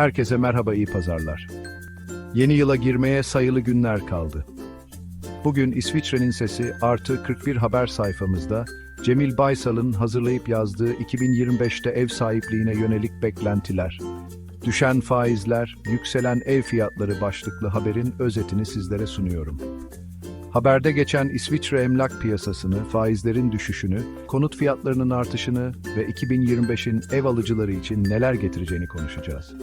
Herkese merhaba iyi pazarlar. Yeni yıla girmeye sayılı günler kaldı. Bugün İsviçre'nin sesi artı 41 haber sayfamızda Cemil Baysal'ın hazırlayıp yazdığı 2025'te ev sahipliğine yönelik beklentiler, düşen faizler, yükselen ev fiyatları başlıklı haberin özetini sizlere sunuyorum. Haberde geçen İsviçre emlak piyasasını, faizlerin düşüşünü, konut fiyatlarının artışını ve 2025'in ev alıcıları için neler getireceğini konuşacağız.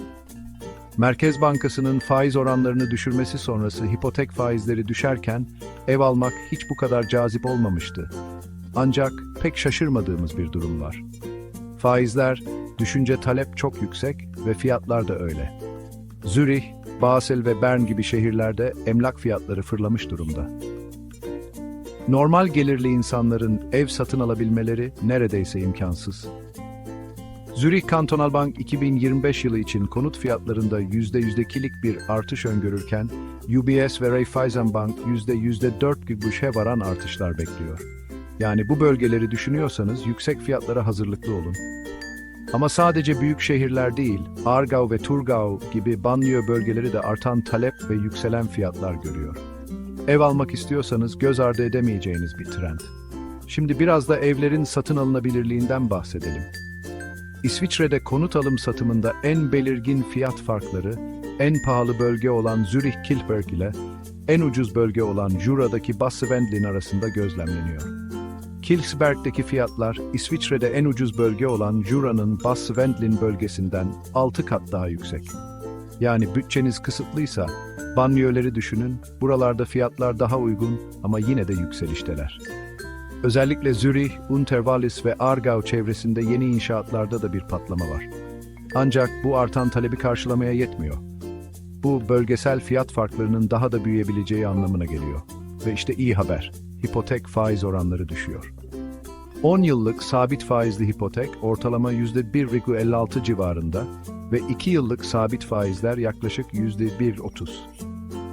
Merkez Bankası'nın faiz oranlarını düşürmesi sonrası hipotek faizleri düşerken ev almak hiç bu kadar cazip olmamıştı. Ancak pek şaşırmadığımız bir durum var. Faizler düşünce talep çok yüksek ve fiyatlar da öyle. Zürih, Basel ve Bern gibi şehirlerde emlak fiyatları fırlamış durumda. Normal gelirli insanların ev satın alabilmeleri neredeyse imkansız. Zürih Kantonal Bank 2025 yılı için konut fiyatlarında %100'dekilik bir artış öngörürken, UBS ve Raiffeisenbank %4'e varan artışlar bekliyor. Yani bu bölgeleri düşünüyorsanız yüksek fiyatlara hazırlıklı olun. Ama sadece büyük şehirler değil, Aargau ve Thurgau gibi banliyö bölgeleri de artan talep ve yükselen fiyatlar görüyor. Ev almak istiyorsanız göz ardı edemeyeceğiniz bir trend. Şimdi biraz da evlerin satın alınabilirliğinden bahsedelim. İsviçre'de konut alım satımında en belirgin fiyat farkları, en pahalı bölge olan Zürich Kilberg ile en ucuz bölge olan Jura'daki Basse-Wendlin arasında gözlemleniyor. Kilsberg'deki fiyatlar, İsviçre'de en ucuz bölge olan Jura'nın Basse-Wendlin bölgesinden 6 kat daha yüksek. Yani bütçeniz kısıtlıysa, banliyöleri düşünün, buralarda fiyatlar daha uygun ama yine de yükselişteler. Özellikle Zürih, Unterwallis ve Aargau çevresinde yeni inşaatlarda da bir patlama var. Ancak bu artan talebi karşılamaya yetmiyor. Bu bölgesel fiyat farklarının daha da büyüyebileceği anlamına geliyor. Ve işte iyi haber, hipotek faiz oranları düşüyor. 10 yıllık sabit faizli hipotek ortalama %1,56 civarında ve 2 yıllık sabit faizler yaklaşık %1,30.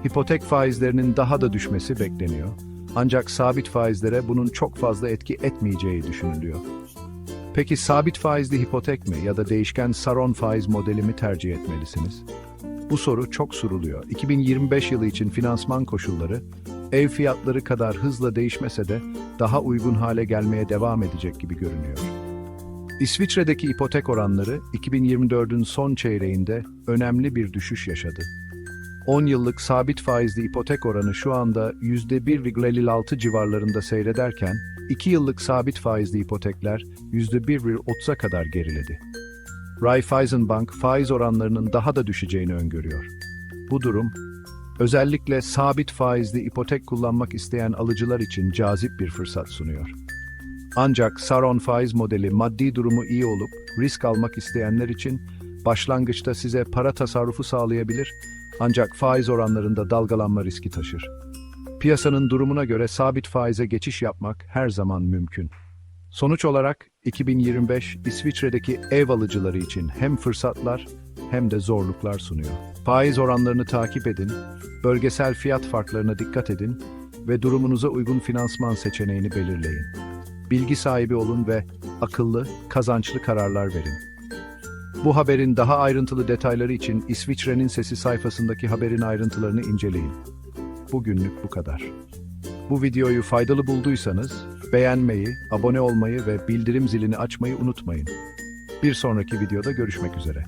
Hipotek faizlerinin daha da düşmesi bekleniyor. Ancak sabit faizlere bunun çok fazla etki etmeyeceği düşünülüyor. Peki sabit faizli hipotek mi ya da değişken saron faiz modeli mi tercih etmelisiniz? Bu soru çok soruluyor. 2025 yılı için finansman koşulları ev fiyatları kadar hızla değişmese de daha uygun hale gelmeye devam edecek gibi görünüyor. İsviçre'deki ipotek oranları 2024'ün son çeyreğinde önemli bir düşüş yaşadı. 10 yıllık sabit faizli ipotek oranı şu anda %1,56 civarlarında seyrederken, 2 yıllık sabit faizli ipotekler %1,30'a kadar geriledi. Raiffeisenbank faiz oranlarının daha da düşeceğini öngörüyor. Bu durum, özellikle sabit faizli ipotek kullanmak isteyen alıcılar için cazip bir fırsat sunuyor. Ancak Saron faiz modeli maddi durumu iyi olup risk almak isteyenler için başlangıçta size para tasarrufu sağlayabilir ancak faiz oranlarında dalgalanma riski taşır. Piyasanın durumuna göre sabit faize geçiş yapmak her zaman mümkün. Sonuç olarak 2025 İsviçre'deki ev alıcıları için hem fırsatlar hem de zorluklar sunuyor. Faiz oranlarını takip edin, bölgesel fiyat farklarına dikkat edin ve durumunuza uygun finansman seçeneğini belirleyin. Bilgi sahibi olun ve akıllı, kazançlı kararlar verin. Bu haberin daha ayrıntılı detayları için İsviçre'nin Sesi sayfasındaki haberin ayrıntılarını inceleyin. Bugünlük bu kadar. Bu videoyu faydalı bulduysanız beğenmeyi, abone olmayı ve bildirim zilini açmayı unutmayın. Bir sonraki videoda görüşmek üzere.